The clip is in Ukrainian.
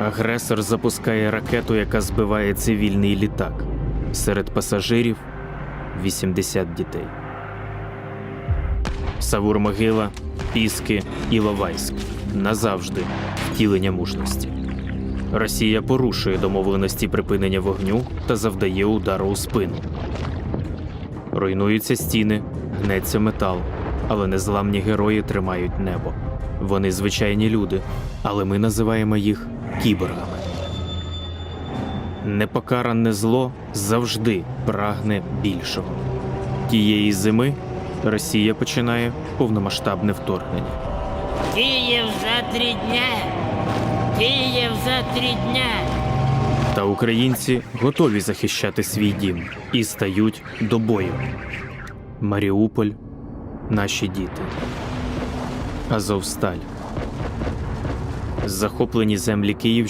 Агресор запускає ракету, яка збиває цивільний літак. Серед пасажирів 80 дітей. Савур-Могила, Піски, Іловайськ назавжди втілення мужності. Росія порушує домовленості припинення вогню та завдає удару у спину. Руйнуються стіни, гнеться метал, але незламні герої тримають небо. Вони звичайні люди, але ми називаємо їх кіборгами. Непокаране зло завжди прагне більшого. Тієї зими Росія починає повномасштабне вторгнення. Київ за три дня. Київ за три дня. Та українці готові захищати свій дім і стають до бою. Маріуполь наші діти. Азовсталь. Захоплені землі Київ.